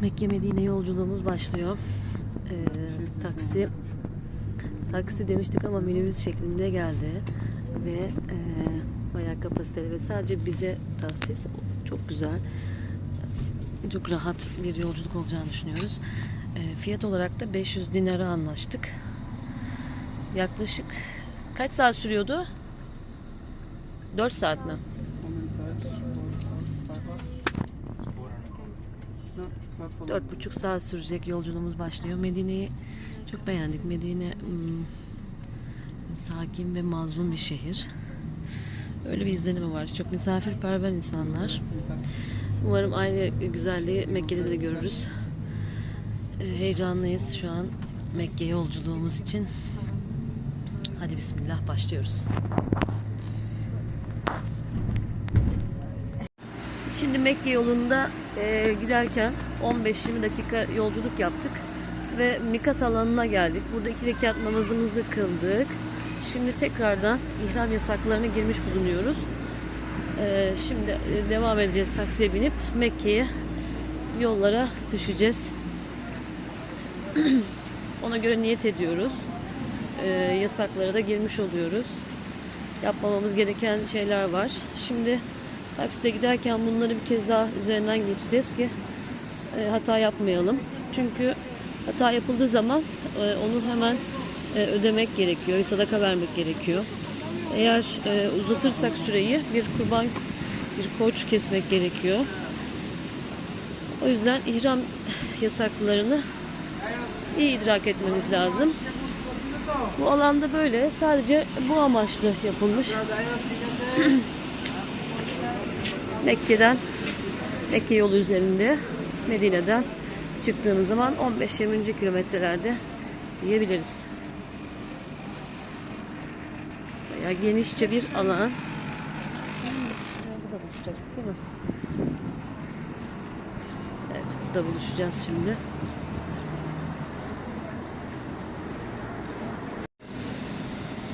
Mekke Medine yolculuğumuz başlıyor. Ee, taksi taksi demiştik ama minibüs şeklinde geldi ve e, bayağı kapasiteli ve sadece bize tahsis çok güzel çok rahat bir yolculuk olacağını düşünüyoruz. E, fiyat olarak da 500 dinara anlaştık. Yaklaşık kaç saat sürüyordu? 4 saat mi? Dört buçuk saat sürecek yolculuğumuz başlıyor. Medine'yi çok beğendik. Medine hmm, sakin ve mazlum bir şehir. Öyle bir izlenimi var. Çok misafirperver insanlar. Umarım aynı güzelliği Mekke'de de görürüz. Ee, heyecanlıyız şu an Mekke yolculuğumuz için. Hadi bismillah başlıyoruz. Şimdi Mekke yolunda e, giderken 15-20 dakika yolculuk yaptık ve mikat alanına geldik. Burada iki rekat namazımızı kıldık. Şimdi tekrardan ihram yasaklarına girmiş bulunuyoruz. E, şimdi devam edeceğiz taksiye binip Mekke'ye yollara düşeceğiz. Ona göre niyet ediyoruz. E, yasaklara da girmiş oluyoruz. Yapmamamız gereken şeyler var. Şimdi Takside giderken bunları bir kez daha üzerinden geçeceğiz ki e, hata yapmayalım. Çünkü hata yapıldığı zaman e, onu hemen e, ödemek gerekiyor, sadaka vermek gerekiyor. Eğer e, uzatırsak süreyi bir kurban, bir koç kesmek gerekiyor. O yüzden ihram yasaklarını iyi idrak etmemiz lazım. Bu alanda böyle sadece bu amaçlı yapılmış. Mekke'den Mekke yolu üzerinde Medine'den çıktığımız zaman 15-20. kilometrelerde diyebiliriz. Bayağı genişçe bir alan. Evet burada buluşacağız şimdi.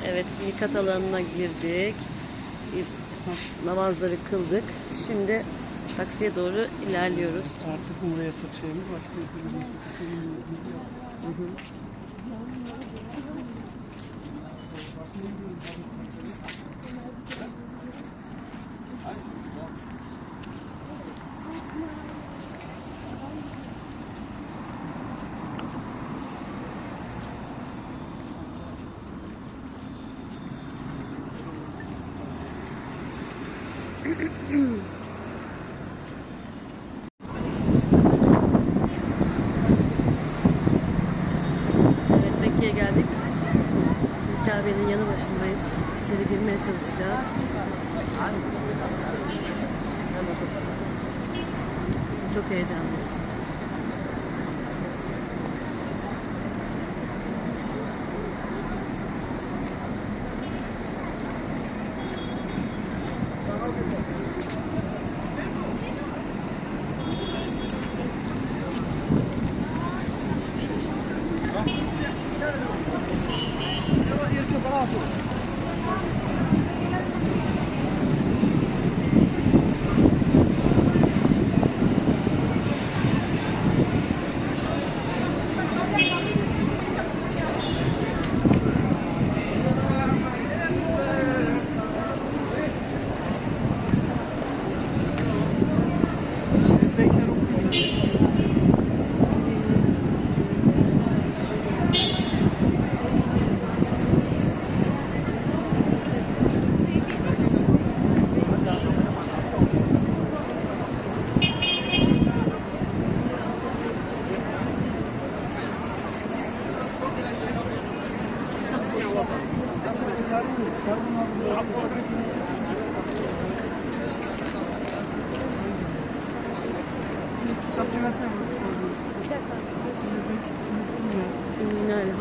Evet mikat alanına girdik. Namazları kıldık. Şimdi taksiye doğru ilerliyoruz. Artık umre yasak mi hı. Evet çalışacağız. Çok heyecanlıyız.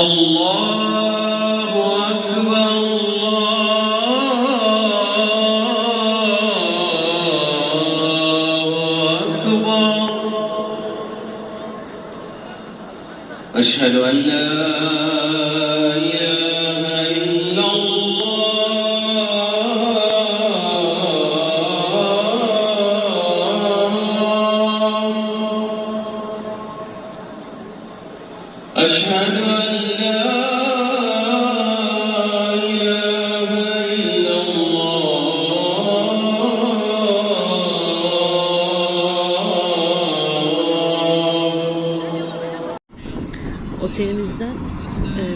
الله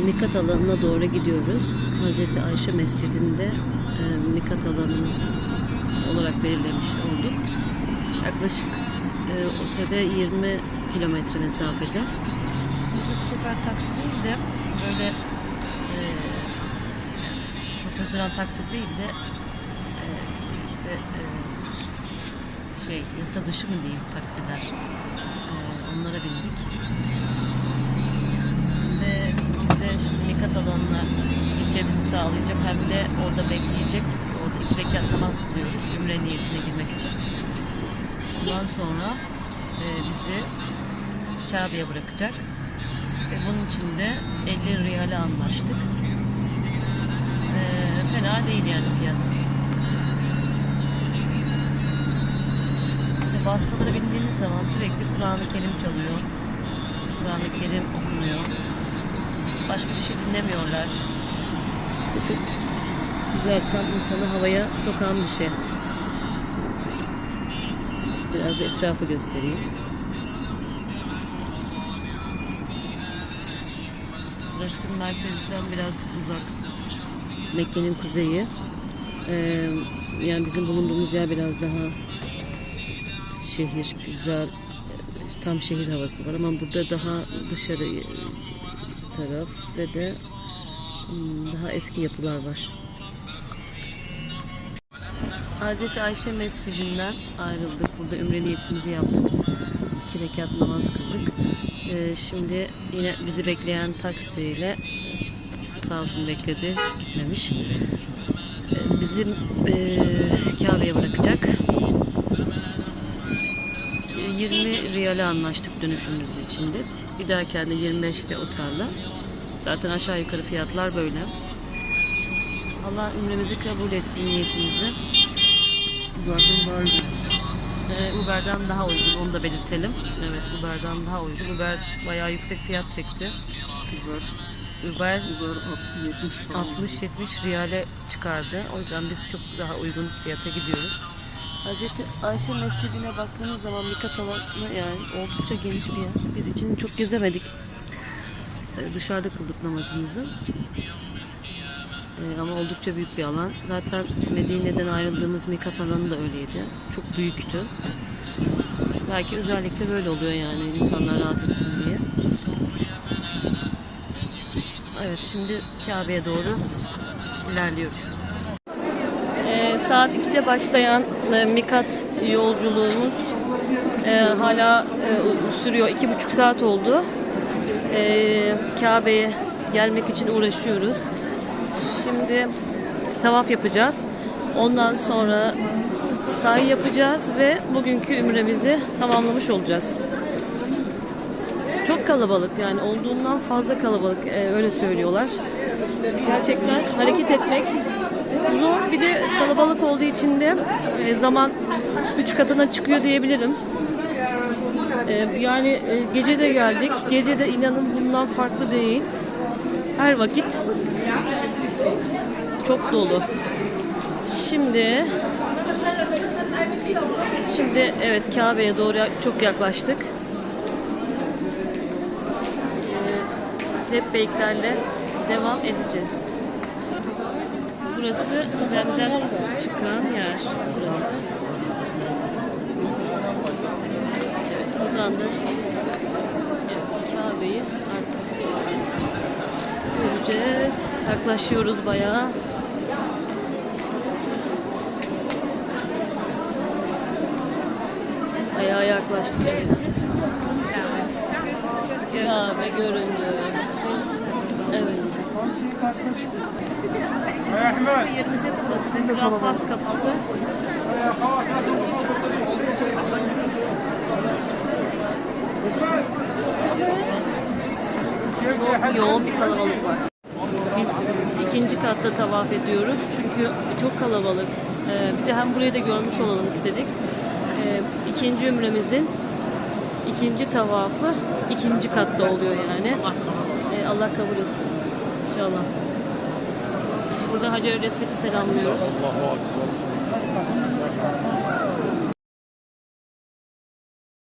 Mikat alanına doğru gidiyoruz. Hazreti Ayşe Mescidi'nde e, Mikat alanımız olarak belirlemiş olduk. Yaklaşık e, otele 20 kilometre mesafede. Biz de bu sefer taksi değil de böyle e, profesyonel taksi değil de e, işte e, şey yasa dışı mı diyeyim taksiler. E, onlara bindik şimdi Mikat alanına gitmemizi sağlayacak hem de orada bekleyecek çünkü orada iki rekat namaz kılıyoruz ümre niyetine girmek için. Ondan sonra e, bizi Kabe'ye bırakacak ve bunun için de 50 riyale anlaştık. E, fena değil yani fiyat. Şimdi vasıtalara bindiğimiz zaman sürekli Kur'an-ı Kerim çalıyor. Kur'an-ı Kerim okunuyor. Başka bir şey dinlemiyorlar. İşte çok güzel, tam insanı havaya sokan bir şey. Biraz etrafı göstereyim. Burası merkezden biraz uzak. Mekke'nin kuzeyi. Ee, yani bizim bulunduğumuz yer biraz daha şehir, güzel, tam şehir havası var ama burada daha dışarı taraf ve de hmm, daha eski yapılar var. Hazreti Ayşe Mescidinden ayrıldık. Burada ümre niyetimizi yaptık. İki rekat namaz kıldık. Ee, şimdi yine bizi bekleyen taksiyle sağ olsun bekledi. Gitmemiş. Ee, bizim e, Kabe'ye bırakacak. 20 riyale anlaştık dönüşümüz içinde. Bir dahakinde 25'te otelde. Zaten aşağı yukarı fiyatlar böyle. Allah ümremizi kabul etsin niyetimizi. Zaten daha iyi. Ee, Uber'den daha uygun onu da belirtelim. Evet Uber'den daha uygun. Uber bayağı yüksek fiyat çekti. Uber 70 falan. 60-70 riyale çıkardı. O yüzden biz çok daha uygun fiyata gidiyoruz. Hazreti Ayşe Mescidi'ne baktığımız zaman Mikat alanı yani oldukça geniş bir yer. Biz içini çok gezemedik. Ee, Dışarıda kıldık namazımızı. Ee, ama oldukça büyük bir alan. Zaten Medine'den ayrıldığımız Mikat alanı da öyleydi. Çok büyüktü. Belki özellikle böyle oluyor yani insanlar rahat etsin diye. Evet şimdi Kabe'ye doğru ilerliyoruz. Ee, saat 2'de başlayan e, Mikat yolculuğumuz Ee, hala e, sürüyor. iki buçuk saat oldu. Ee, Kabe'ye gelmek için uğraşıyoruz. Şimdi tavaf yapacağız. Ondan sonra sahi yapacağız ve bugünkü ümremizi tamamlamış olacağız. Çok kalabalık yani olduğundan fazla kalabalık e, öyle söylüyorlar. Gerçekten hareket etmek zor. Bir de kalabalık olduğu için de e, zaman 3 katına çıkıyor diyebilirim. E, yani e, gece de geldik. Gece de inanın bundan farklı değil. Her vakit çok dolu. Şimdi Şimdi evet Kabe'ye doğru çok yaklaştık. Ee, Lebbeyiklerle devam edeceğiz. Burası zemzem çıkan yer. Burası. Buradan da Kabe'yi artık göreceğiz. Yaklaşıyoruz bayağı. Bayağı yaklaştık evet. Kabe göründü. Evet. Hep burası. Rafat kapısı. Çok yoğun bir kalabalık var. Biz ikinci katta tavaf ediyoruz. Çünkü çok kalabalık. Ee, bir de hem burayı da görmüş olalım istedik. Ee, ikinci ümremizin ikinci tavafı ikinci katta oluyor yani. Ee, Allah kabul etsin. İnşallah. Burada Hacer-i Resmet'i selamlıyoruz.